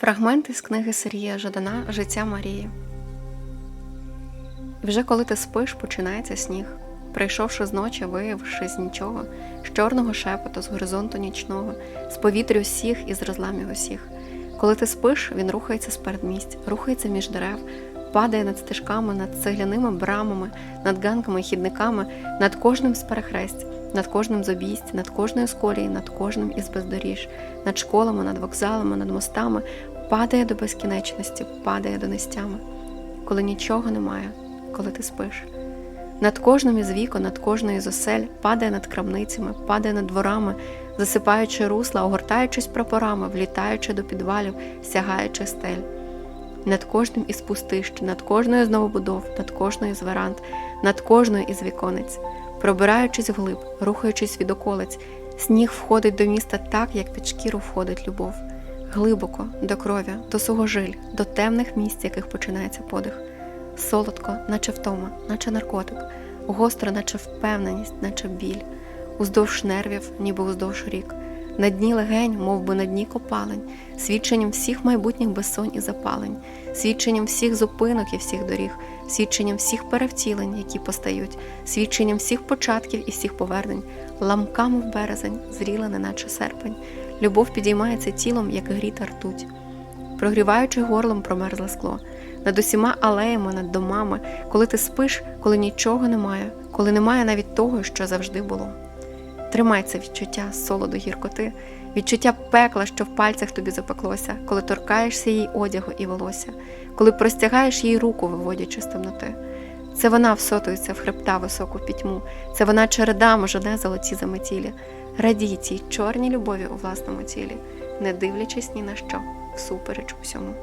Фрагмент із книги Сергія Жадана Життя Марії. Вже коли ти спиш, починається сніг. Прийшовши з ночі, виявивши з нічого, з чорного шепоту, з горизонту нічного, з повітря усіх і з розламів усіх. Коли ти спиш, він рухається з передмість, рухається між дерев, падає над стежками, над цегляними брамами, над ганками і хідниками, над кожним з перехресть, над кожним з обійсть, над кожною з колії, над кожним із бездоріж, над школами, над вокзалами, над мостами, падає до безкінечності, падає до нестями, коли нічого немає, коли ти спиш. Над кожним із вікон, над кожною з осель, падає над крамницями, падає над дворами, засипаючи русла, огортаючись прапорами, влітаючи до підвалів, сягаючи стель. Над кожним із пустищ, над кожною з новобудов, над кожною з веранд, над кожною із віконець, пробираючись вглиб, рухаючись від околиць, сніг входить до міста так, як під шкіру входить любов, глибоко, до крові, до сугожиль, до темних місць, яких починається подих. Солодко, наче втома, наче наркотик, гостро, наче впевненість, наче біль, уздовж нервів, ніби уздовж рік, на дні легень, мов би на дні копалень, свідченням всіх майбутніх безсонь і запалень, свідченням всіх зупинок і всіх доріг, свідченням всіх перевтілень, які постають, свідченням всіх початків і всіх повернень, ламками в березень, зріла, неначе серпень. Любов підіймається тілом, як гріта ртуть. Прогріваючи горлом промерзле скло, над усіма алеями, над домами, коли ти спиш, коли нічого немає, коли немає навіть того, що завжди було. Тримай це відчуття солоду гіркоти, відчуття пекла, що в пальцях тобі запеклося, коли торкаєшся її одягу і волосся, коли простягаєш їй руку, виводячи з темноти. Це вона всотується в хребта високу пітьму, це вона чередами жоне золоті заметілі. Радій цій чорній любові у власному тілі, не дивлячись ні на що, всупереч усьому.